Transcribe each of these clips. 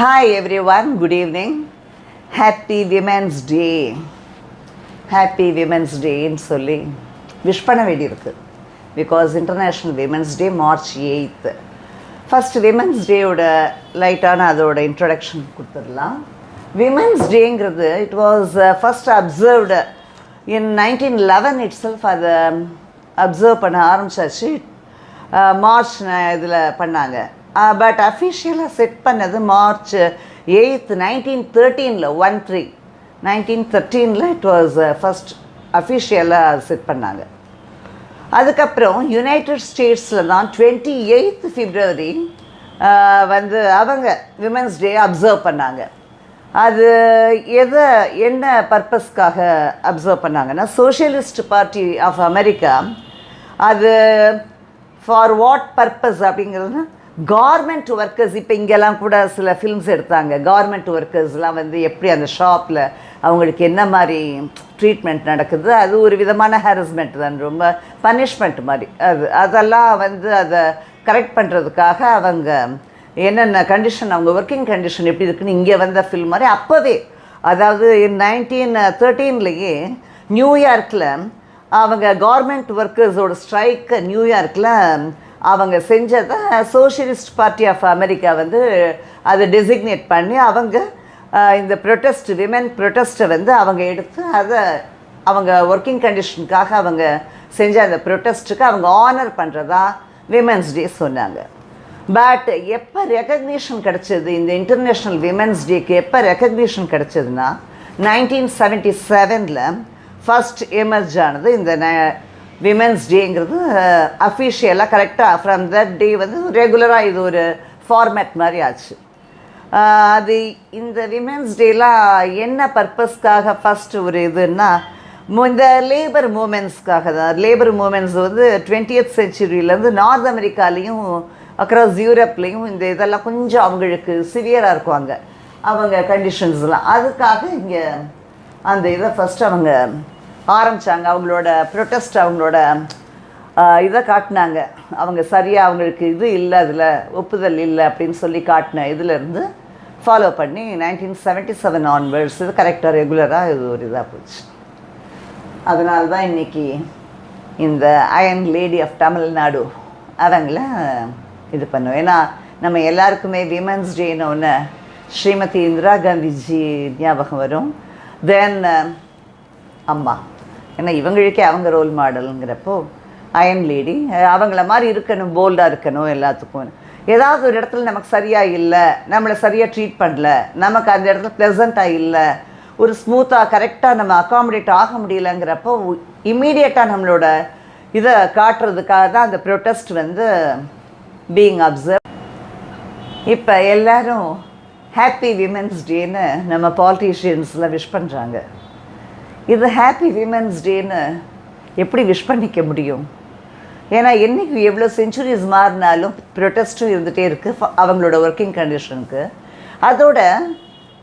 Hi everyone good evening happy women's day happy women's டேன்னு சொல்லி wish பண்ண வேண்டியிருக்கு. Because international women's day March eighth first women's டேயோட லைட்டான அதோட இன்ட்ரடக்ஷன் கொடுத்துடலாம். Women's டேங்கிறது it was first observed in nineteen eleven itself அதை observe பண்ண ஆரம்பிச்சாச்சு. மார்ச் இதில் பண்ணாங்க. பட் அஃபிஷியலாக செட் பண்ணது மார்ச் எயித் நைன்டீன் தேர்ட்டீனில் ஒன் த்ரீ நைன்டீன் தேர்ட்டீனில் இட் வாஸ் ஃபஸ்ட் அஃபிஷியலாக செட் பண்ணாங்க. அதுக்கப்புறம் யுனைடெட் ஸ்டேட்ஸில் தான் டுவெண்ட்டி எயித் ஃபிப்ரவரி வந்து அவங்க விமென்ஸ் டே அப்சர்வ் பண்ணாங்க. அது எதை என்ன பர்பஸ்க்காக அப்சர்வ் பண்ணாங்கன்னா சோஷியலிஸ்ட் பார்ட்டி ஆஃப் அமெரிக்கா அது ஃபார் வாட் பர்பஸ் அப்படிங்கிறதுனா கார்மெண்ட் ஒர்க்கர்ஸ் இப்போ இங்கெல்லாம் கூட சில ஃபிலிம்ஸ் எடுத்தாங்க. கார்மெண்ட் ஒர்க்கர்ஸ்லாம் வந்து எப்படி அந்த ஷாப்பில் அவங்களுக்கு என்ன மாதிரி ட்ரீட்மெண்ட் நடக்குது? அது ஒரு விதமான ஹாரஸ்மெண்ட் தான். ரொம்ப பனிஷ்மெண்ட் மாதிரி. அது அதெல்லாம் வந்து அதை கரெக்ட் பண்ணுறதுக்காக அவங்க என்னென்ன கண்டிஷன் அவங்க ஒர்க்கிங் கண்டிஷன் எப்படி இருக்குன்னு இங்கே வந்த ஃபில்ம் மாதிரி அப்போவே அதாவது நைன்டீன் தேர்ட்டீன்லேயே நியூயார்க்கில் அவங்க கவர்மெண்ட் ஒர்க்கர்ஸோட ஸ்ட்ரைக்கு நியூயார்க்கில் அவங்க செஞ்சதை சோஷியலிஸ்ட் பார்ட்டி ஆஃப் அமெரிக்கா வந்து அதை டெசிக்னேட் பண்ணி அவங்க இந்த ப்ரொட்டஸ்ட் விமென் ப்ரொட்டஸ்ட்டை வந்து அவங்க எடுத்து அதை அவங்க ஒர்க்கிங் கண்டிஷனுக்காக அவங்க செஞ்ச அந்த ப்ரொட்டஸ்ட்டுக்கு அவங்க ஆனர் பண்ணுறதா விமென்ஸ் டே சொன்னாங்க. பட் எப்போ ரெக்கக்னிஷன் கிடச்சிது? இந்த இன்டர்நேஷ்னல் விமென்ஸ் டேக்கு எப்போ ரெக்கக்னிஷன் கிடச்சதுன்னா நைன்டீன் செவன்ட்டி செவனில் ஃபஸ்ட் எமர்ஜ் ஆனது இந்த விமென்ஸ் டேங்கிறது அஃபிஷியலாக கரெக்டாக ஃப்ரம் தட் டே வந்து ரெகுலராக இது ஒரு ஃபார்மேட் மாதிரி ஆச்சு. அது இந்த விமென்ஸ் டேலாம் என்ன பர்பஸ்க்காக ஃபஸ்ட்டு ஒரு இதுன்னா இந்த லேபர் மூமெண்ட்ஸ்க்காக தான். லேபர் மூமெண்ட்ஸ் வந்து டுவெண்ட்டியத் செஞ்சுரியிலேருந்து நார்த் அமெரிக்காலேயும் அக்ராஸ் யூரோப்லேயும் இந்த இதெல்லாம் கொஞ்சம் அவங்களுக்கு சிவியராக இருக்குவாங்க. அவங்க கண்டிஷன்ஸ்லாம் அதுக்காக இங்கே அந்த இதை ஃபஸ்ட்டு அவங்க ஆரம்பித்தாங்க அவங்களோட ப்ரொட்டஸ்ட் அவங்களோட இதை காட்டினாங்க. அவங்க சரியாக அவங்களுக்கு இது இல்லை அதில் ஒப்புதல் இல்லை அப்படின்னு சொல்லி காட்டின இதிலேருந்து ஃபாலோ பண்ணி நைன்டீன் செவன்ட்டி செவன் ஆன்வர்ட்ஸ் இது கரெக்டாக ரெகுலராக இது ஒரு இதாக போச்சு. அதனால தான் இன்றைக்கி இந்த அயன் லேடி ஆஃப் தமிழ்நாடு அவங்கள இது பண்ணுவோம் ஏன்னா நம்ம எல்லாருக்குமே விமன்ஸ் டேன்னு ஒன்று ஸ்ரீமதி இந்திரா காந்திஜி ஞாபகம் வரும். தென் அம்மா. ஏன்னா இவங்களுக்கே அவங்க ரோல் மாடலுங்கிறப்போ அயன் லேடி அவங்கள மாதிரி இருக்கணும் போல்டாக இருக்கணும் எல்லாத்துக்கும். ஏதாவது ஒரு இடத்துல நமக்கு சரியாக இல்லை நம்மளை சரியாக ட்ரீட் பண்ணல நமக்கு அந்த இடத்துல ப்ளசண்ட்டாக இல்லை ஒரு ஸ்மூத்தாக கரெக்டாக நம்ம அக்காமடேட் ஆக முடியலங்கிறப்போ இம்மீடியட்டாக நம்மளோட இதை காட்டுறதுக்காக தான் அந்த ப்ரொட்டஸ்ட் வந்து பீயிங் அப்சர்வ் இப்போ எல்லோரும் ஹாப்பி விமென்ஸ் டேன்னு நம்ம பாலிட்டிஷியன்ஸில் விஷ் பண்ணுறாங்க இது ஹாப்பி விமென்ஸ் டேன்னு எப்படி விஷ் பண்ணிக்க முடியும்? ஏன்னா என்றைக்கு எவ்வளோ செஞ்சுரிஸ் மாறினாலும் ப்ரொட்டஸ்ட்டும் இருந்துகிட்டே இருக்குது அவங்களோட ஒர்க்கிங் கண்டிஷனுக்கு அதோட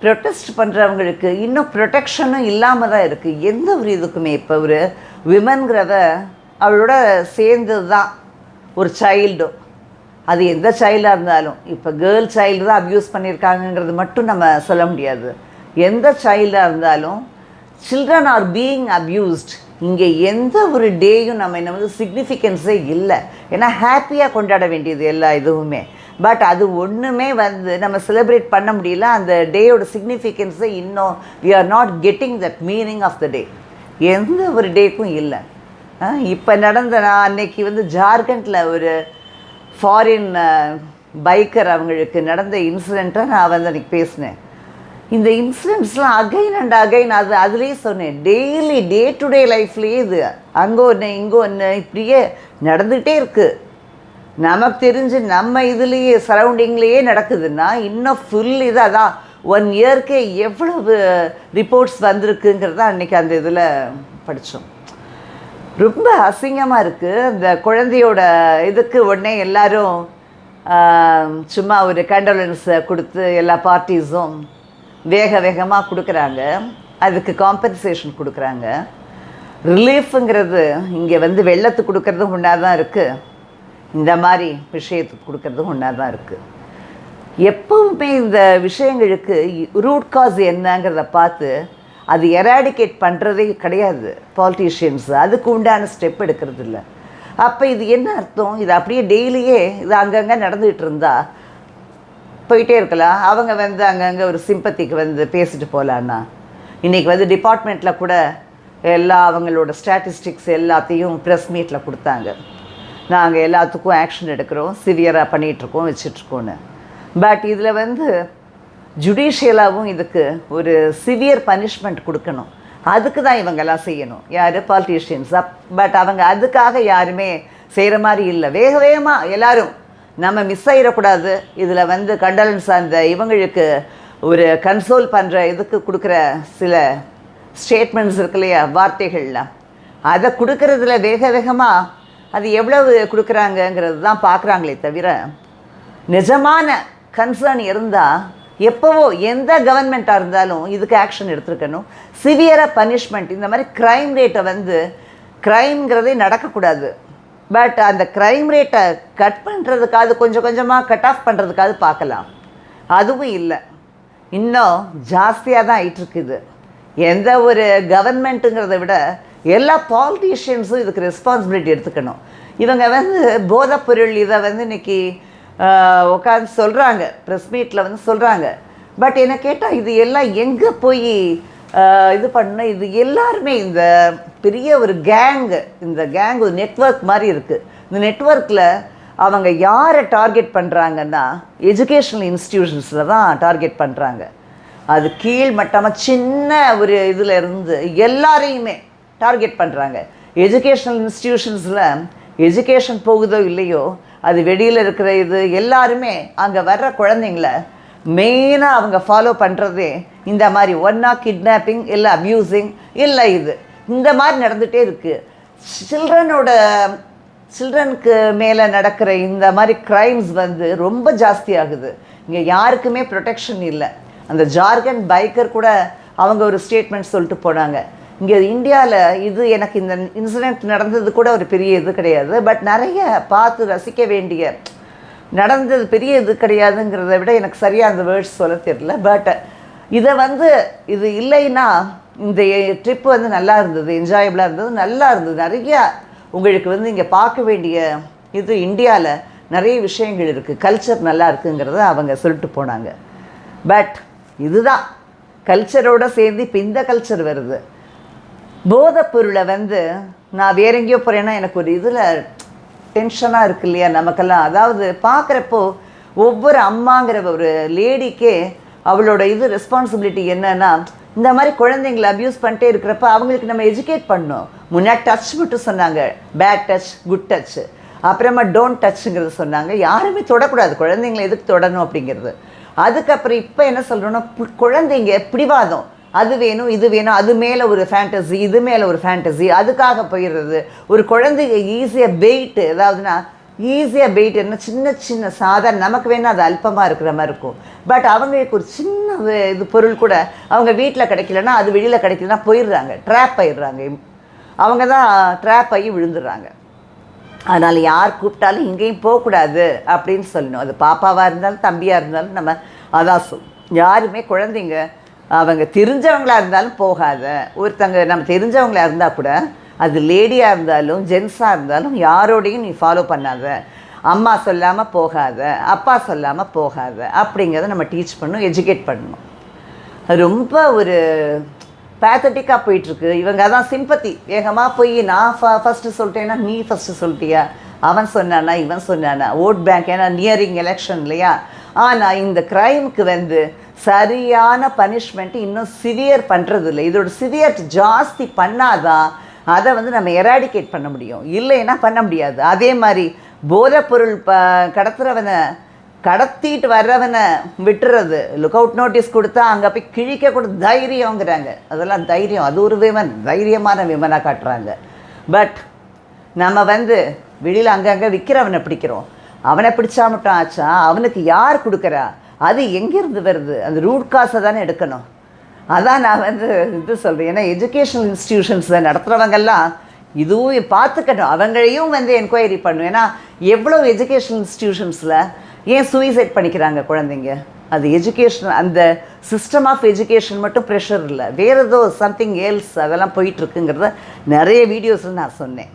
ப்ரொட்டஸ்ட் பண்ணுறவங்களுக்கு இன்னும் ப்ரொடெக்ஷனும் இல்லாமல் தான் இருக்குது எந்த ஒரு இதுக்குமே இப்போ ஒரு விமன்கிறத அவளோட சேர்ந்தது தான் ஒரு சைல்டும் அது எந்த சைல்டாக இருந்தாலும் இப்போ கேர்ள் சைல்டு தான் அப்யூஸ் பண்ணியிருக்காங்கங்கிறது மட்டும் நம்ம சொல்ல முடியாது. எந்த சைல்டாக இருந்தாலும் சில்ட்ரன் ஆர் பீயிங் அப்யூஸ்ட் இங்கே எந்த ஒரு டேயும் நம்ம என்ன வந்து சிக்னிஃபிகன்ஸே இல்லை. ஏன்னா ஹாப்பியாக கொண்டாட வேண்டியது எல்லா இதுவுமே. பட் அது ஒன்றுமே வந்து நம்ம செலிப்ரேட் பண்ண முடியல. அந்த டேயோட சிக்னிஃபிகன்ஸை இன்னும் we are not getting that meaning of the day எந்த ஒரு டேக்கும் இல்லை. இப்போ நடந்த நான் அன்னைக்கு வந்து ஜார்க்கண்டில் ஒரு ஃபாரின் பைக்கர் அவங்களுக்கு நடந்த இன்சிடெண்ட்டை நான் வந்து அன்றைக்கி பேசினேன். இந்த இன்சிடென்ட்ஸ்லாம் அகைன் அண்ட் அகைன் அது அதுலேயே சொன்னேன். டெய்லி டே டு டே லைஃப்லேயே இது. அங்கே ஒன்று இங்கே ஒன்று இப்படியே நடந்துகிட்டே இருக்குது நமக்கு தெரிஞ்சு நம்ம இதுலேயே சரௌண்டிங்லேயே நடக்குதுன்னா இன்னும் ஃபுல் இதாக தான். ஒன் இயர்க்கே எவ்வளவு ரிப்போர்ட்ஸ் வந்திருக்குங்கிறத அன்றைக்கி அந்த இதில் படித்தோம் ரொம்ப அசிங்கமாக இருக்குது அந்த குழந்தையோட இதுக்கு உடனே எல்லோரும் சும்மா ஒரு கண்டோலன்ஸை கொடுத்து எல்லா பார்ட்டிஸும் வேக வேகமாக கொடுக்குறாங்க. அதுக்கு காம்பன்சேஷன் கொடுக்குறாங்க. ரிலீஃபுங்கிறது இங்கே வந்து வெள்ளத்துக்கு கொடுக்கறதும் ஒன்றா தான் இருக்குது இந்த மாதிரி விஷயத்துக்கு கொடுக்கறதும் ஒன்றா தான் இருக்குது எப்பவுமே இந்த விஷயங்களுக்கு ரூட் காஸ் என்னங்கிறத பார்த்து அது எராடிகேட் பண்ணுறதே கிடையாது. பாலிட்டிஷியன்ஸ் அதுக்கு உண்டான ஸ்டெப் எடுக்கிறது இல்லை அப்போ இது என்ன அர்த்தம்? இது அப்படியே டெய்லியே இது அங்கங்கே நடந்துகிட்டு இருந்தால் போயிட்டே இருக்கலாம் அவங்க வந்து அங்கங்கே ஒரு சிம்பத்திக்கு வந்து பேசிட்டு போகலான்னா இன்றைக்கி வந்து டிபார்ட்மெண்ட்டில் கூட எல்லா அவங்களோட ஸ்டாட்டிஸ்டிக்ஸ் எல்லாத்தையும் ப்ரெஸ் மீட்டில் கொடுத்தாங்க. நாங்கள் எல்லாத்துக்கும் ஆக்ஷன் எடுக்கிறோம் சிவியராக பண்ணிகிட்ருக்கோம் வச்சிட்ருக்கோன்னு பட் இதில் வந்து ஜுடிஷியலாகவும் இதுக்கு ஒரு சிவியர் பனிஷ்மெண்ட் கொடுக்கணும். அதுக்கு தான் இவங்கெல்லாம் செய்யணும். யார்? பாலிட்டிஷியன்ஸ் அப் பட் அவங்க அதுக்காக யாருமே செய்கிற மாதிரி இல்லை. வேக வேகமாக எல்லோரும் நம்ம மிஸ் ஆகிடக்கூடாது இதில் வந்து கண்டலன்ஸ் அந்த இவங்களுக்கு ஒரு கன்சோல் பண்ணுற இதுக்கு கொடுக்குற சில ஸ்டேட்மெண்ட்ஸ் இருக்கு இல்லையா வார்த்தைகள்லாம் அதை கொடுக்கறதுல வேக வேகமாக அது எவ்வளவு கொடுக்குறாங்கங்கிறது தான் பார்க்குறாங்களே தவிர நிஜமான கன்சர்ன் இருந்தால் எப்போவோ எந்த கவர்மெண்ட்டாக இருந்தாலும் இதுக்கு ஆக்ஷன் எடுத்துருக்கணும். சிவியராக பனிஷ்மெண்ட் இந்த மாதிரி க்ரைம் ரேட்டை வந்து க்ரைம்ங்கிறதே நடக்கக்கூடாது. பட் அந்த க்ரைம் ரேட்டை கட் பண்ணுறதுக்காவது கொஞ்சம் கொஞ்சமாக கட் ஆஃப் பண்ணுறதுக்காவது பார்க்கலாம். அதுவும் இல்லை. இன்னும் ஜாஸ்தியாக தான் ஆயிட்டுருக்குது. எந்த ஒரு கவர்மெண்ட்டுங்கிறத விட எல்லா பாலிட்டிஷியன்ஸும் இதுக்கு ரெஸ்பான்சிபிலிட்டி எடுத்துக்கணும். இவங்க வந்து போதைப்பொருள் இதை வந்து இன்றைக்கி உட்காந்து சொல்கிறாங்க ப்ரெஸ் மீட்டில் வந்து சொல்கிறாங்க பட் என்னை கேட்டால் இது எல்லாம் எங்கே போய் இது பண்ண இது எல்லாருமே இந்த பெரிய ஒரு கேங்கு இந்த கேங் ஒரு நெட்வொர்க் மாதிரி இருக்குது இந்த நெட்வொர்க்கில் அவங்க யாரை டார்கெட் பண்ணுறாங்கன்னா எஜுகேஷனல் இன்ஸ்டிடியூஷன்ஸில் தான் டார்கெட் பண்ணுறாங்க அது கீழ் மட்டமாக சின்ன ஒரு இதில் இருந்து எல்லாரையுமே டார்கெட் பண்ணுறாங்க எஜுகேஷனல் இன்ஸ்டிடியூஷன்ஸில் எஜுகேஷன் போகுதோ இல்லையோ அது வெளியில் இருக்கிற இது எல்லாருமே அங்கே வர்ற குழந்தைங்கள மெயினாக அவங்க ஃபாலோ பண்ணுறதே இந்த மாதிரி ஒன்னா கிட்னாப்பிங் இல்லை அப்யூசிங் இல்லை இது. இந்த மாதிரி நடந்துகிட்டே இருக்குது சில்ட்ரனோட சில்ட்ரனுக்கு மேலே நடக்கிற இந்த மாதிரி க்ரைம்ஸ் வந்து ரொம்ப ஜாஸ்தி ஆகுது. இங்கே யாருக்குமே ப்ரொடெக்ஷன் இல்லை. அந்த ஜார்க்கண்ட் பைக்கர் கூட அவங்க ஒரு ஸ்டேட்மெண்ட் சொல்லிட்டு போனாங்க. இங்கே இந்தியாவில் இது எனக்கு இந்த இன்சிடெண்ட் நடந்தது கூட ஒரு பெரிய இது கிடையாது. பட் நிறைய பார்த்து ரசிக்க வேண்டிய நடந்தது பெரிய இது கிடையாதுங்கிறத விட எனக்கு சரியாக அந்த வேர்ட்ஸ் சொல்ல தெரியல. பட் இதை வந்து இது இல்லைன்னா இந்த ட்ரிப் வந்து நல்லா இருந்தது என்ஜாயபிளாக இருந்தது நல்லா இருந்தது. நிறையா உங்களுக்கு வந்து இங்கே பார்க்க வேண்டிய இது இந்தியாவில் நிறைய விஷயங்கள் இருக்குது கல்ச்சர் நல்லா இருக்குங்கிறத அவங்க சொல்லிட்டு போனாங்க. பட் இதுதான். கல்ச்சரோடு சேர்ந்து இப்போ இந்த கல்ச்சர் வருது. போதைப் பொருளை வந்து நான் வேற எங்கேயோ போகிறேன்னா எனக்கு ஒரு இதில் டென்ஷனாக இருக்கு இல்லையா நமக்கெல்லாம்? அதாவது பார்க்குறப்போ ஒவ்வொரு அம்மாங்கிற ஒரு லேடிக்கே அவளோட இது ரெஸ்பான்சிபிலிட்டி என்னன்னா இந்த மாதிரி குழந்தைங்களை அப்யூஸ் பண்ணிட்டே இருக்கிறப்ப அவங்களுக்கு நம்ம எஜுகேட் பண்ணோம் முன்னாடி டச் மட்டும் சொன்னாங்க. பேட் டச் குட் டச் அப்புறமா டோன்ட் டச்சுங்கிறது சொன்னாங்க. யாருமே தொடக்கூடாது. குழந்தைங்களை எதுக்கு தொடணும் அப்படிங்கிறது. அதுக்கப்புறம் இப்போ என்ன சொல்கிறோன்னா குழந்தைங்க பிடிவாதம். அது வேணும் இது வேணும் அது மேலே ஒரு ஃபேண்டசி இது மேலே ஒரு ஃபேண்டசி அதுக்காக போயிடுறது. ஒரு குழந்தைங்க ஈஸியாக பெயிட்டு அதாவதுன்னா ஈஸியாக பெயிட் என்ன சின்ன சின்ன சாதாரண நமக்கு வேணால் அது அல்பமாக இருக்கிற மாதிரி இருக்கும். பட் அவங்களுக்கு ஒரு சின்ன இது பொருள் கூட அவங்க வீட்டில் கிடைக்கலன்னா அது வெளியில் கிடைக்கலன்னா போயிடுறாங்க ட்ராப் ஆயிடுறாங்க. அவங்க தான் ட்ராப் ஆகி விழுந்துடுறாங்க. அதனால் யார் கூப்பிட்டாலும் இங்கேயும் போகக்கூடாது அப்படின்னு சொல்லணும். அது பாப்பாவாக இருந்தாலும் தம்பியாக இருந்தாலும் நம்ம அதான் சொல் யாருமே குழந்தைங்க அவங்க தெரிஞ்சவங்களாக இருந்தாலும் போகாத. ஒருத்தங்க நம்ம தெரிஞ்சவங்களாக இருந்தால் கூட அது லேடியாக இருந்தாலும் ஜென்ஸாக இருந்தாலும் யாரோடையும் நீ ஃபாலோ பண்ணாத. அம்மா சொல்லாமல் போகாத அப்பா சொல்லாமல் போகாத அப்படிங்கிறத நம்ம டீச் பண்ணணும் எஜுகேட் பண்ணணும் ரொம்ப ஒரு பேத்தட்டிக்காக போயிட்டுருக்கு. இவங்க அதான் சிம்பத்தி வேகமாக போய் நான் ஃப ஃபஸ்ட்டு சொல்லிட்டேன்னா நீ ஃபஸ்ட்டு சொல்லிட்டியா? அவன் சொன்னானா இவன் சொன்னானா? ஓட் பேங்க் ஏன்னா நியரிங் எலெக்ஷன் இல்லையா? ஆனால் இந்த க்ரைமுக்கு வந்து சரியான பனிஷ்மெண்ட் இன்னும் சிவியர் பண்ணுறது இல்லை இதோட சிவியர் ஜாஸ்தி பண்ணாதான் அதை வந்து நம்ம எராடிகேட் பண்ண முடியும். இல்லைன்னா பண்ண முடியாது. அதே மாதிரி போதைப்பொருள் ப கடத்துறவனை கடத்திட்டு வர்றவனை விட்டுறது. லுக் அவுட் நோட்டீஸ் கொடுத்தா அங்கே போய் கிழிக்க கூட தைரியங்கிறாங்க அதெல்லாம் தைரியம். அது ஒரு விமன். தைரியமான விமனாக காட்டுறாங்க. பட் நம்ம வந்து வெளியில் அங்கங்கே விற்கிறவனை பிடிக்கிறோம். அவனை பிடிச்சா மட்டும் ஆச்சா அவனுக்கு யார் கொடுக்குறா? அது எங்கேருந்து வருது? அந்த ரூட் காசை தானே எடுக்கணும். அதான் நான் வந்து இது சொல்கிறேன் ஏன்னா எஜுகேஷனல் இன்ஸ்டிடியூஷன்ஸை நடத்துகிறவங்கெல்லாம் இதுவும் பார்த்துக்கணும். அவங்களையும் வந்து என்கொயரி பண்ணும். ஏன்னா எவ்வளோ எஜுகேஷனல் இன்ஸ்டிடியூஷன்ஸில் ஏன் சூசைட் பண்ணிக்கிறாங்க குழந்தைங்க? அது எஜுகேஷன் அந்த சிஸ்டம் ஆஃப் எஜுகேஷன் மட்டும் ப்ரெஷர் இல்லை. வேறு ஏதோ சம்திங் எல்ஸ் அதெல்லாம் போயிட்டுருக்குங்கிறத நிறைய வீடியோஸில் நான் சொன்னேன்.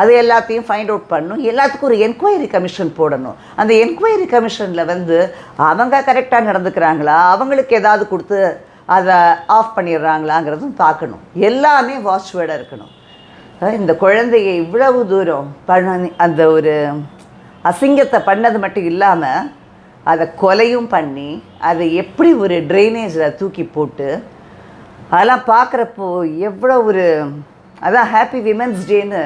அது எல்லாத்தையும் ஃபைண்ட் அவுட் பண்ணணும் எல்லாத்துக்கும் ஒரு என்கொயரி கமிஷன் போடணும். அந்த என்கொயரி கமிஷனில் வந்து அவங்க கரெக்டாக நடந்துக்கிறாங்களா? அவங்களுக்கு ஏதாவது கொடுத்து அதை ஆஃப் பண்ணிடுறாங்களாங்கிறதும் பார்க்கணும். எல்லாமே வாட்ச்வேர்டாக இருக்கணும். இந்த குழந்தைய இவ்வளவு தூரம் பண்ண அந்த ஒரு அசிங்கத்தை பண்ணது மட்டும் இல்லாமல் அதை கொலையும் பண்ணி அதை எப்படி ஒரு ட்ரைனேஜில் தூக்கி போட்டு அதெல்லாம் பார்க்குறப்போ எவ்வளோ ஒரு அதான் ஹாப்பி விமென்ஸ் டேன்னு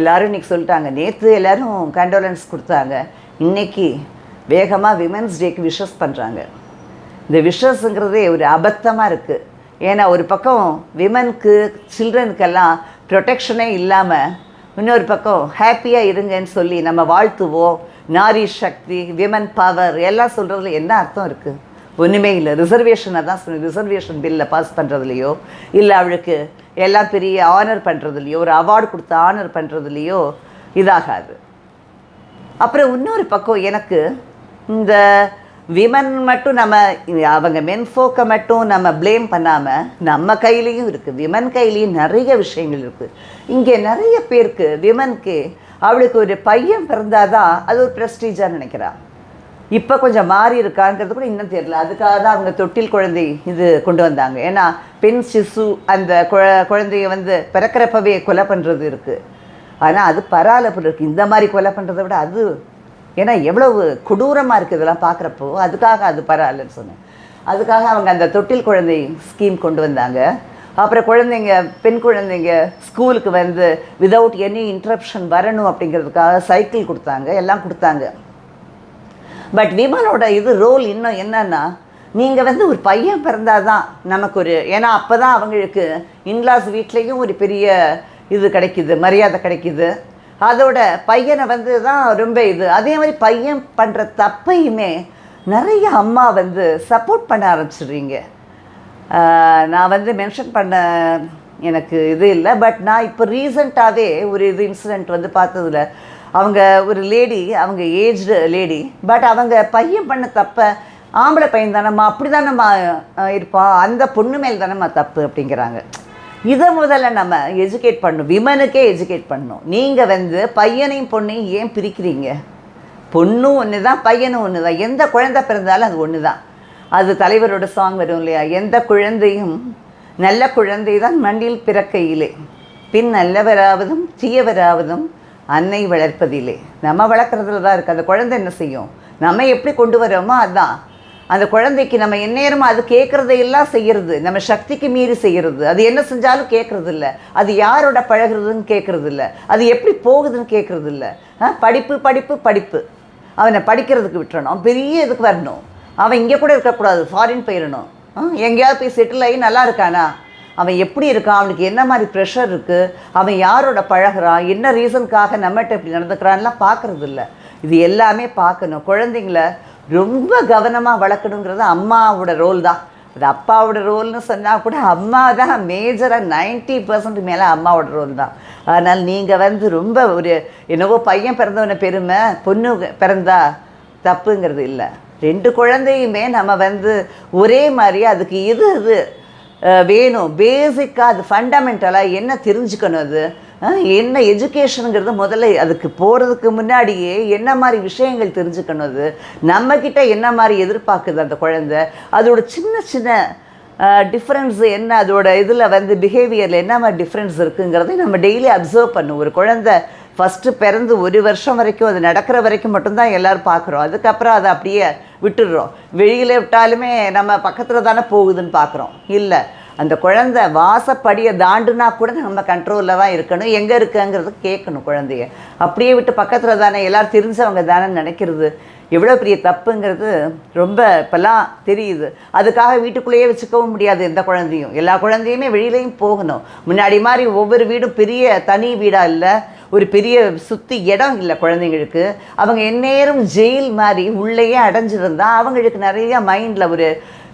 எல்லாரும் இன்னைக்கு சொல்லிட்டாங்க. நேற்று எல்லோரும் கண்டோலன்ஸ் கொடுத்தாங்க. இன்னைக்கு வேகமாக விமென்ஸ் டேக்கு விஷஸ் பண்ணுறாங்க இந்த விஷஸ்ங்கிறதே ஒரு அபத்தமாக இருக்குது ஏன்னா ஒரு பக்கம் விமனுக்கு சில்ட்ரனுக்கெல்லாம் ப்ரொடெக்ஷனே இல்லாமல் இன்னொரு பக்கம் ஹாப்பியாக இருங்கன்னு சொல்லி நம்ம வாழ்த்துவோம். நாரி சக்தி விமன் பவர் எல்லாம் சொல்கிறதுல என்ன அர்த்தம் இருக்குது ஒன்றுமே இல்லை. ரிசர்வேஷனை தான் சொல்லி ரிசர்வேஷன் பில்லை பாஸ் பண்ணுறதுலையோ இல்லை அவளுக்கு எல்லாம் பெரிய ஆனர் பண்ணுறதுலையோ ஒரு அவார்டு கொடுத்து ஆனர் பண்ணுறதுலையோ இதாகாது. அப்புறம் இன்னொரு பக்கம் எனக்கு இந்த விமன் மட்டும் நம்ம அவங்க மென் ஃபோக்கை மட்டும் நம்ம ப்ளேம் பண்ணாமல் நம்ம கையிலையும் இருக்குது விமன் கையிலையும் நிறைய விஷயங்கள் இருக்குது இங்கே நிறைய பேருக்கு விமனுக்கு அவளுக்கு ஒரு பையன் பிறந்தாதான் அது ஒரு ப்ரெஸ்டீஜாக நினைக்கிறான் இப்போ கொஞ்சம் மாறி இருக்காங்கிறது கூட இன்னும் தெரியல. அதுக்காக தான் அவங்க தொட்டில் குழந்தை இது கொண்டு வந்தாங்க. ஏன்னா பெண் சிசு அந்த குழ குழந்தைய வந்து பிறக்கிறப்பவே கொலை பண்ணுறது இருக்குது ஆனால் அது பரவாயில்ல இருக்குது இந்த மாதிரி கொலை பண்ணுறதை விட அது ஏன்னா எவ்வளவு கொடூரமாக இருக்குது இதெல்லாம் பார்க்குறப்போ அதுக்காக அது பரவாயில்லன்னு சொன்னேன். அதுக்காக அவங்க அந்த தொட்டில் குழந்தை ஸ்கீம் கொண்டு வந்தாங்க. அப்புறம் குழந்தைங்க பெண் குழந்தைங்க ஸ்கூலுக்கு வந்து விதவுட் எனி இன்ட்ரப்ஷன் வரணும் அப்படிங்கிறதுக்காக சைக்கிள் கொடுத்தாங்க. எல்லாம் கொடுத்தாங்க. பட் விமனோட இது ரோல் இன்னும் என்னன்னா நீங்கள் வந்து ஒரு பையன் பிறந்தாதான் நமக்கு ஒரு ஏன்னா அப்போ தான் அவங்களுக்கு இன்லாஸ் வீட்லேயும் ஒரு பெரிய இது கிடைக்குது மரியாதை கிடைக்குது. அதோட பையனை வந்து தான் ரொம்ப இது. அதே மாதிரி பையன் பண்ணுற தப்பையுமே நிறைய அம்மா வந்து சப்போர்ட் பண்ண ஆரம்பிச்சிடுறீங்க. நான் வந்து மென்ஷன் பண்ண எனக்கு இது இல்லை. பட் நான் இப்போ ரீசண்டாகவே ஒரு இது இன்சிடெண்ட் வந்து பார்த்ததுல அவங்க ஒரு லேடி அவங்க ஏஜ்டு லேடி பட் அவங்க பையன் பண்ண தப்ப ஆம்பளை பையன் தானம்மா அப்படி தானம்மா இருப்பான் அந்த பொண்ணு மேல் தானம்மா தப்பு அப்படிங்கிறாங்க. இதை முதல்ல நம்ம எஜுகேட் பண்ணணும். விமனுக்கே எஜுகேட் பண்ணணும். நீங்கள் வந்து பையனையும் பொண்ணையும் ஏன் பிரிக்கிறீங்க? பொண்ணும் ஒன்று தான் பையனும் ஒன்று தான் எந்த குழந்தை பிறந்தாலும் அது ஒன்று தான் அது தலைவரோட சாங் வரும் இல்லையா? எந்த குழந்தையும் நல்ல குழந்தை தான் மண்ணில் பிறக்கையிலே. பின் நல்லவராவதும் தீயவராவதும் அன்னை வளர்ப்பதிலே. நம்ம வளர்க்குறதுல தான் இருக்குது அந்த குழந்தை என்ன செய்யும்? நம்ம எப்படி கொண்டு வரோமோ அதுதான் அந்த குழந்தைக்கு நம்ம எந்நேரமும் அது கேட்குறதையெல்லாம் செய்கிறது நம்ம சக்திக்கு மீறி செய்கிறது அது என்ன செஞ்சாலும் கேட்குறது இல்லை அது யாரோட பழகுறதுன்னு கேட்குறது இல்லை அது எப்படி போகுதுன்னு கேட்குறது இல்லை ஆ, படிப்பு படிப்பு படிப்பு. அவனை படிக்கிறதுக்கு விட்டுறணும். பெரிய இதுக்கு வரணும். அவன் இங்கே கூட இருக்கக்கூடாது. ஃபாரின் போயிடணும். எங்கேயாவது போய் செட்டில் ஆகி நல்லா இருக்கானா? அவன் எப்படி இருக்கான்? அவனுக்கு என்ன மாதிரி ப்ரெஷர் இருக்குது அவன் யாரோட பழகிறான்? என்ன ரீசனுக்காக நம்மகிட்ட இப்படி நடந்துக்கிறான்லாம் பார்க்குறது இல்லை இது எல்லாமே பார்க்கணும். குழந்தைங்கள ரொம்ப கவனமாக வளர்க்கணுங்கிறது அம்மாவோட ரோல் தான். அது அப்பாவோட ரோல்னு சொன்னால் கூட அம்மா தான் மேஜராக நைன்ட்டி பர்சன்ட் மேலே அம்மாவோட ரோல் தான். அதனால் நீங்கள் வந்து ரொம்ப ஒரு என்னவோ பையன் பிறந்தவன பெருமை பொண்ணு பிறந்தா தப்புங்கிறது இல்லை. ரெண்டு குழந்தையுமே நம்ம வந்து ஒரே மாதிரி அதுக்கு இது இது வேணும். பேசிக்காக அது ஃபண்டமெண்டலாக என்ன தெரிஞ்சுக்கணும் அது? என்ன எஜுகேஷனுங்கிறது முதல்ல அதுக்கு போகிறதுக்கு முன்னாடியே என்ன மாதிரி விஷயங்கள் தெரிஞ்சுக்கணும் அது? நம்மக்கிட்ட என்ன மாதிரி எதிர்பார்க்குது அந்த குழந்தை? அதோட சின்ன சின்ன டிஃப்ரென்ஸ் என்ன? அதோட இதில் வந்து பிஹேவியரில் என்ன மாதிரி டிஃப்ரென்ஸ் இருக்குங்கிறதை நம்ம டெய்லி அப்சர்வ் பண்ணும். ஒரு குழந்தை ஃபஸ்ட்டு பிறந்து ஒரு வருஷம் வரைக்கும் அது நடக்கிற வரைக்கும் மட்டும்தான் எல்லோரும் பார்க்குறோம். அதுக்கப்புறம் அதை அப்படியே விட்டுடுறோம். வெளியில் விட்டாலுமே நம்ம பக்கத்தில் தானே போகுதுன்னு பார்க்குறோம். இல்லை அந்த குழந்தை வாசப்படியை தாண்டுனா கூட நம்ம கண்ட்ரோலில் தான் இருக்கணும். எங்கே இருக்குங்கிறது கேட்கணும் குழந்தைய. அப்படியே விட்டு பக்கத்தில் தானே எல்லோரும் தெரிஞ்சவங்க தானே நினைக்கிறது. எவ்வளோ பெரிய தப்புங்கிறது ரொம்ப இப்போல்லாம் தெரியுது. அதுக்காக வீட்டுக்குள்ளேயே வச்சுக்கவும் முடியாது எந்த குழந்தையும். எல்லா குழந்தையுமே வெளியிலையும் போகணும். முன்னாடி மாதிரி ஒவ்வொரு வீடும் பெரிய தனி வீடாக இல்லை. ஒரு பெரிய சுற்றி இடம் இல்லை குழந்தைங்களுக்கு. அவங்க எந்நேரம் ஜெயில் மாதிரி உள்ளேயே அடைஞ்சிருந்தா அவங்களுக்கு நிறையா மைண்டில் ஒரு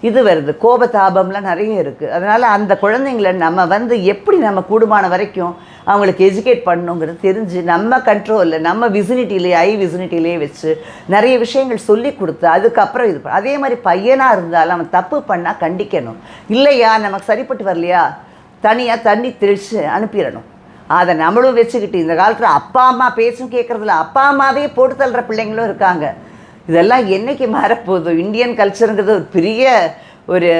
இது வருது. கோபதாபம்லாம் நிறைய இருக்குது அதனால் அந்த குழந்தைங்கள நம்ம வந்து எப்படி நம்ம கூடுமான வரைக்கும் அவங்களுக்கு எஜுகேட் பண்ணணுங்கிறது தெரிஞ்சு நம்ம கண்ட்ரோலில் நம்ம விசினிட்டிலே ஐ விசினிட்டிலேயே வச்சு நிறைய விஷயங்கள் சொல்லி கொடுத்து அதுக்கப்புறம் இது அதே மாதிரி பையனாக இருந்தாலும் அவன் தப்பு பண்ணால் கண்டிக்கணும். இல்லையா? நமக்கு சரிப்பட்டு வரலையா? தனியாக தண்ணி தெளித்து அனுப்பிடணும். அதை நம்மளும் வச்சுக்கிட்டு இந்த காலத்தில் அப்பா அம்மா பேச்சும் கேட்குறதில்ல அப்பா அம்மாவே போட்டு தள்ளுற பிள்ளைங்களும் இருக்காங்க. இதெல்லாம் என்னைக்கு மாறப்போகுது? இந்தியன் கல்ச்சருங்கிறது ஒரு பெரிய ஒரு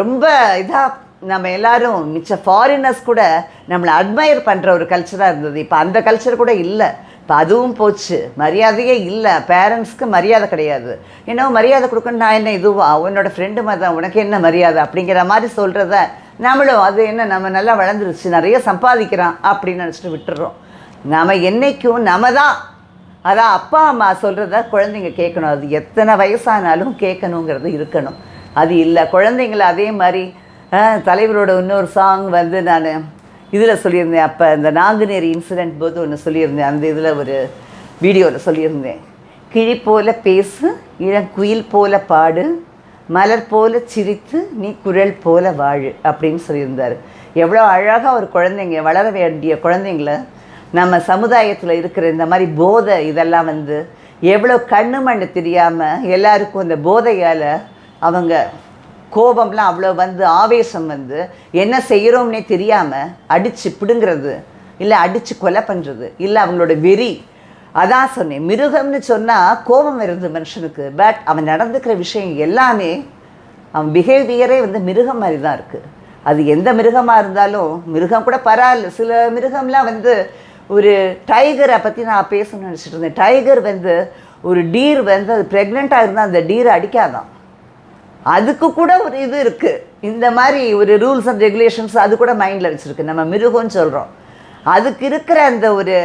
ரொம்ப இதாக நம்ம எல்லாரும் மிச்ச ஃபாரினர்ஸ் கூட நம்மளை அட்மையர் பண்ணுற ஒரு கல்ச்சராக இருந்தது. இப்போ அந்த கல்ச்சர் கூட இல்லை. இப்போ அதுவும் போச்சு. மரியாதையே இல்லை. பேரண்ட்ஸ்க்கு மரியாதை கிடையாது. என்ன மரியாதை கொடுக்கணும். நான் என்ன இதுவா? உன்னோட ஃப்ரெண்டு மாதிரி தான். உனக்கு என்ன மரியாதை? அப்படிங்கிற மாதிரி சொல்கிறத நம்மளும் அது என்ன நம்ம நல்லா வளர்ந்துருச்சு. நிறைய சம்பாதிக்கிறான் அப்படின்னு நினச்சிட்டு விட்டுறோம். நம்ம என்னைக்கும் நம்ம தான். அதான் அப்பா அம்மா சொல்கிறத குழந்தைங்க கேட்கணும். அது எத்தனை வயசானாலும் கேட்கணுங்கிறது இருக்கணும். அது இல்லை. குழந்தைங்கள அதே மாதிரி தலைவரோட இன்னொரு சாங் வந்து நான் இதில் சொல்லியிருந்தேன். அப்போ இந்த நாங்குநேரி இன்சிடெண்ட் போது ஒன்று சொல்லியிருந்தேன். அந்த இதில் ஒரு வீடியோவில் சொல்லியிருந்தேன். கிழி போல பேசு இளங்குயில் போல பாடு மலர் போல சிரித்து நீ குரல் போல வாழு அப்படின்னு சொல்லியிருந்தார். எவ்வளோ அழகாக ஒரு குழந்தைங்க வளர வேண்டிய குழந்தைங்கள நம்ம சமுதாயத்தில் இருக்கிற இந்த மாதிரி போதை இதெல்லாம் வந்து எவ்வளோ கண்ணு மண்ணு தெரியாமல் எல்லாருக்கும் இந்த போதையால் அவங்க கோபம்லாம் அவ்வளோ வந்து ஆவேசம் வந்து என்ன செய்கிறோம்னே தெரியாமல் அடித்து பிடுங்கிறது இல்லை அடித்து கொலை பண்ணுறது இல்லை அவங்களோட வெறி. அதான் சொன்னேன் மிருகம்னு சொன்னால் கோபம் வருது மனுஷனுக்கு பட் அவன் நடந்துக்கிற விஷயம் எல்லாமே அவன் பிஹேவியரே வந்து மிருகம் மாதிரி தான் இருக்குது அது எந்த மிருகமாக இருந்தாலும் மிருகம் கூட பரவாயில்ல. சில மிருகம்லாம் வந்து ஒரு டைகரை பற்றி நான் பேசணும்னு நினச்சிட்டு இருந்தேன். டைகர் வந்து ஒரு டீர் வந்து அது ப்ரெக்னெண்ட்டாக இருந்தால் அந்த டீரை அடிக்காதான். அதுக்கு கூட ஒரு இது இருக்குது இந்த மாதிரி ஒரு ரூல்ஸ் அண்ட் ரெகுலேஷன்ஸ் அது கூட மைண்டில் வச்சுருக்கு. நம்ம மிருகம்னு சொல்கிறோம் அதுக்கு இருக்கிற அந்த ஒரு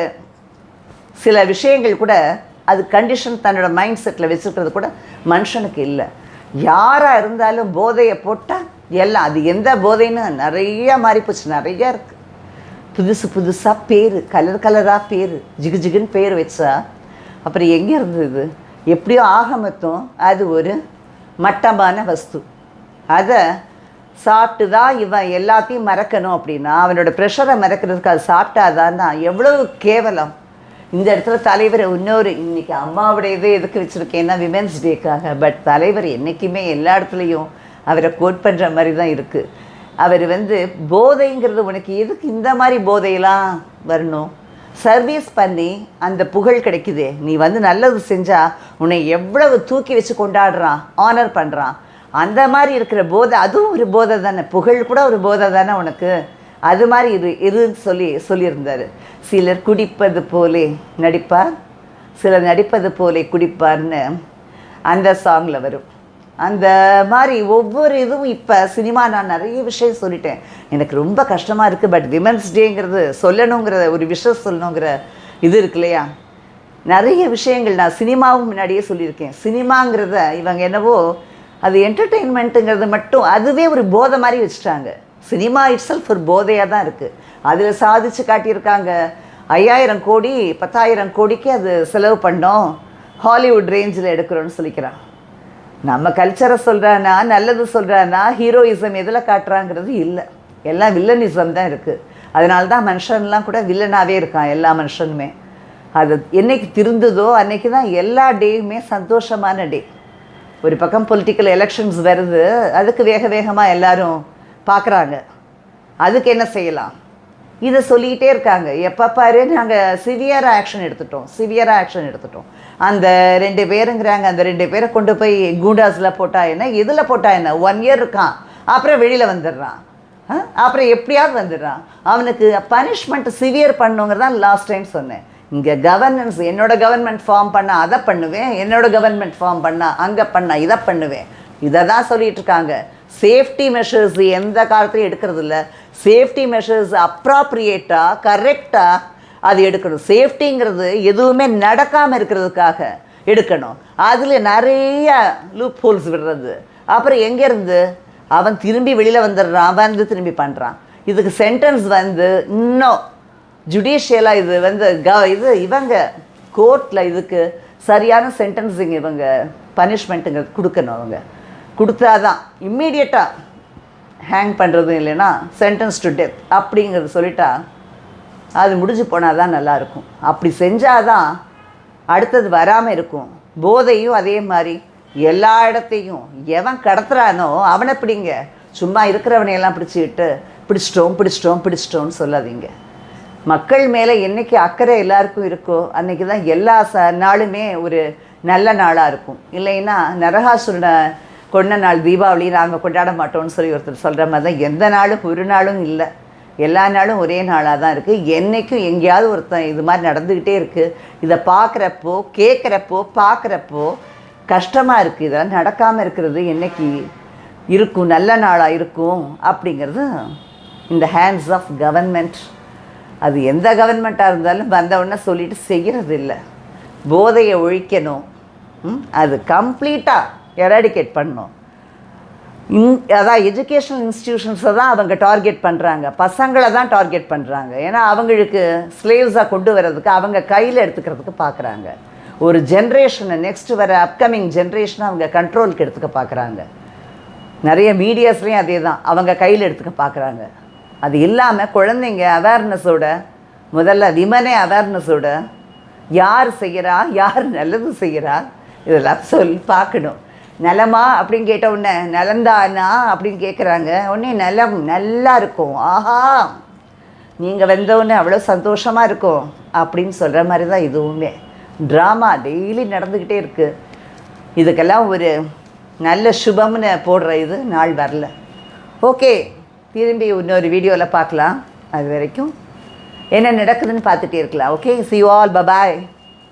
சில விஷயங்கள் கூட அது கண்டிஷன் தன்னோட மைண்ட் செட்டில் வச்சுருக்கிறது கூட மனுஷனுக்கு இல்லை. யாராக இருந்தாலும் போதையை போட்டால் எல்லாம் அது எந்த போதைன்னு நிறையா மாறிப்போச்சு. நிறையா இருக்குது புதுசு புதுசாக பேர் கலர் கலராக பேர் ஜிகு ஜிகுன்னு பேர் வச்சா அப்புறம் எங்கே இருந்தது எப்படியோ ஆக மொத்தம் அது ஒரு மட்டமான வஸ்து. அதை சாப்பிட்டு தான் இவன் எல்லாத்தையும் மறக்கணும் அப்படின்னா அவனோட ப்ரெஷரை மறக்கிறதுக்கு அது சாப்பிட்டாதான்னா எவ்வளவு கேவலம். இந்த இடத்துல தலைவர் இன்னொரு இன்னைக்கு அம்மாவுடைய இது எதுக்கு வச்சுருக்கேன்னா விமென்ஸ் டேக்காக பட் தலைவர் என்றைக்குமே எல்லா இடத்துலையும் அவரை கோட் பண்ணுற மாதிரி தான் இருக்குது அவர் வந்து போதைங்கிறது உனக்கு எதுக்கு இந்த மாதிரி போதையெல்லாம் வரணும்? சர்வீஸ் பண்ணி அந்த புகழ் கிடைக்குதே. நீ வந்து நல்லது செஞ்சா உன்னை எவ்வளவு தூக்கி வச்சு கொண்டாடுறான் ஆனர் பண்ணுறான் அந்த மாதிரி இருக்கிற போதை அதுவும் ஒரு போதை தானே. புகழ் கூட ஒரு போதை தானே உனக்கு. அது மாதிரி இரு இருன்னு சொல்லி சொல்லியிருந்தார். சிலர் குடிப்பது போலே நடிப்பார் சிலர் நடிப்பது போலே குடிப்பார்னு அந்த சாங்கில் வரும். அந்த மாதிரி ஒவ்வொரு இதுவும் இப்போ சினிமா நான் நிறைய விஷயம் சொல்லிட்டேன். எனக்கு ரொம்ப கஷ்டமாக இருக்குது பட் விமன்ஸ் டேங்கிறது சொல்லணுங்கிற ஒரு விஷயம் சொல்லணுங்கிற இது இருக்கு இல்லையா? நிறைய விஷயங்கள் நான் சினிமாவும் முன்னாடியே சொல்லியிருக்கேன். சினிமாங்கிறத இவங்க என்னவோ அது என்டர்டெயின்மெண்ட்டுங்கிறது மட்டும் அதுவே ஒரு போதை மாதிரி வச்சுட்டாங்க. சினிமா இட் செல்ஃப் ஒரு போதையாக தான் இருக்குது அதில் சாதிச்சு காட்டியிருக்காங்க. ஐயாயிரம் கோடி பத்தாயிரம் கோடிக்கு அது செலவு பண்ணோம். ஹாலிவுட் ரேஞ்சில் எடுக்கிறோன்னு சொல்லிக்கிறான். நம்ம கல்ச்சரை சொல்கிறானா நல்லது சொல்கிறானா ஹீரோயிசம் எதில் காட்டுறாங்கிறது இல்லை. எல்லாம் வில்லனிசம் தான் இருக்குது அதனால தான் மனுஷன்லாம் கூட வில்லனாகவே இருக்கான் எல்லா மனுஷனுமே. அது என்னைக்கு திருந்ததோ அன்னைக்கு தான் எல்லா டேயுமே சந்தோஷமான டே ஒரு பக்கம் பொலிட்டிக்கல் எலெக்ஷன்ஸ் வருது அதுக்கு வேக வேகமாக எல்லோரும் பார்க்குறாங்க. அதுக்கு என்ன செய்யலாம்? இதை சொல்லிக்கிட்டே இருக்காங்க. எப்போ பாரு நாங்கள் சிவியராக ஆக்ஷன் எடுத்துட்டோம். சிவியராக ஆக்ஷன் எடுத்துட்டோம். அந்த ரெண்டு பேருங்கிறாங்க. அந்த ரெண்டு பேரை கொண்டு போய் கூண்டாஸில் போட்டா என்ன? இதில் போட்டா என்ன? ஒன் இயர் இருக்கான். அப்புறம் வெளியில் வந்துடுறான். அப்புறம் எப்படியாவது வந்துடுறான். அவனுக்கு பனிஷ்மெண்ட் சிவியர் பண்ணுங்கிறதா லாஸ்ட் டைம் சொன்னேன். இங்கே கவர்னன்ஸ் என்னோட கவர்மெண்ட் ஃபார்ம் பண்ணால் அதை பண்ணுவேன் என்னோட கவர்மெண்ட் ஃபார்ம் பண்ணால் அங்கே பண்ணால் இதை பண்ணுவேன். இதை தான் சொல்லிகிட்ருக்காங்க சேஃப்டி மெஷர்ஸ் எந்த காலத்துலையும் எடுக்கிறது இல்லை சேஃப்டி மெஷர்ஸ் அப்ராப்ரியேட்டாக கரெக்டாக அது எடுக்கணும். சேஃப்டிங்கிறது எதுவுமே நடக்காமல் இருக்கிறதுக்காக எடுக்கணும். அதில் நிறைய லூப் ஹோல்ஸ் விடுறது. அப்புறம் எங்கேருந்து அவன் திரும்பி வெளியில் வந்துடுறான். வந்து திரும்பி பண்ணுறான் இதுக்கு சென்டென்ஸ் வந்து இன்னும் ஜுடிஷியலாக இது வந்து க இது இவங்க கோர்ட்டில் இதுக்கு சரியான சென்டென்சிங் இவங்க பனிஷ்மெண்ட்டுங்க கொடுக்கணும் அவங்க. கொடுத்தாதான் இம்மீடியட்டாக ஹேங் பண்ணுறதும் இல்லைன்னா சென்டென்ஸ் டு டெத் அப்படிங்கிறது சொல்லிட்டா அது முடிஞ்சு போனால் தான் நல்லாயிருக்கும். அப்படி செஞ்சால் தான் அடுத்தது வராமல் இருக்கும். போதையும் அதே மாதிரி எல்லா இடத்தையும் எவன் கடத்துறானோ அவனை பிடிங்க. சும்மா இருக்கிறவனையெல்லாம் பிடிச்சிக்கிட்டு பிடிச்சிட்டோம் பிடிச்சிட்டோம் பிடிச்சிட்டோம்னு சொல்லாதீங்க. மக்கள் மேலே என்னைக்கு அக்கறை எல்லாருக்கும் இருக்கோ அன்னைக்கு தான் எல்லா ச நாளுமே ஒரு நல்ல நாளாக இருக்கும். இல்லைன்னா நரகாசுரனை கொண்ட நாள் தீபாவளி நாங்கள் கொண்டாட மாட்டோம்னு சொல்லி ஒருத்தர் சொல்கிற மாதிரி தான் எந்த நாளும் ஒரு நாளும் இல்லை. எல்லா நாளும் ஒரே நாளாக தான் இருக்குது என்றைக்கும் எங்கேயாவது ஒருத்தன் இது மாதிரி நடந்துக்கிட்டே இருக்குது இதை பார்க்குறப்போ கேட்குறப்போ பார்க்குறப்போ கஷ்டமாக இருக்குது இதெல்லாம் நடக்காமல் இருக்கிறது என்னைக்கு இருக்கும்? நல்ல நாளாக இருக்கும் அப்படிங்கிறது இந்த ஹேண்ட்ஸ் ஆஃப் கவர்மெண்ட் அது எந்த கவர்மெண்ட்டாக இருந்தாலும் வந்தவுடனே சொல்லிட்டு செய்கிறது இல்லை போதையை ஒழிக்கணும். அது கம்ப்ளீட்டாக எராடிகேட் பண்ணும். இன் அதான் எஜுகேஷனல் இன்ஸ்டிடியூஷன்ஸை தான் அவங்க டார்கெட் பண்ணுறாங்க பசங்களை தான் டார்கெட் பண்ணுறாங்க ஏன்னா அவங்களுக்கு ஸ்லேவ்ஸாக கொண்டு வர்றதுக்கு அவங்க கையில் எடுத்துக்கிறதுக்கு பார்க்குறாங்க ஒரு ஜென்ரேஷனை நெக்ஸ்ட் வர அப்கமிங் ஜென்ரேஷனை அவங்க கண்ட்ரோலுக்கு எடுத்துக்க பார்க்குறாங்க நிறைய மீடியாஸ்லேயும் அதே தான். அவங்க கையில் எடுத்துக்க பார்க்குறாங்க அது இல்லாமல் குழந்தைங்க அவேர்னஸோட முதல்ல விமனே அவேர்னஸோட யார் செய்கிறா யார் நல்லது செய்கிறா இதெல்லாம் சொல்லி பார்க்கணும். நலமா அப்படின்னு கேட்ட உடனே நலந்தானா? அப்படின்னு கேட்குறாங்க உடனே நலம் நல்லா இருக்கும். ஆஹா நீங்கள் வந்தவுடனே அவ்வளோ சந்தோஷமாக இருக்கும். அப்படின்னு சொல்கிற மாதிரி தான் இதுவுமே. ட்ராமா டெய்லி நடந்துக்கிட்டே இருக்குது இதுக்கெல்லாம் ஒரு நல்ல சுபம்னு போடுற இது நாள் வரல. ஓகே திரும்பி இன்னொரு வீடியோவில் பார்க்கலாம். அது வரைக்கும் என்ன நடக்குதுன்னு பார்த்துட்டே இருக்கலாம். Okay C all bye bye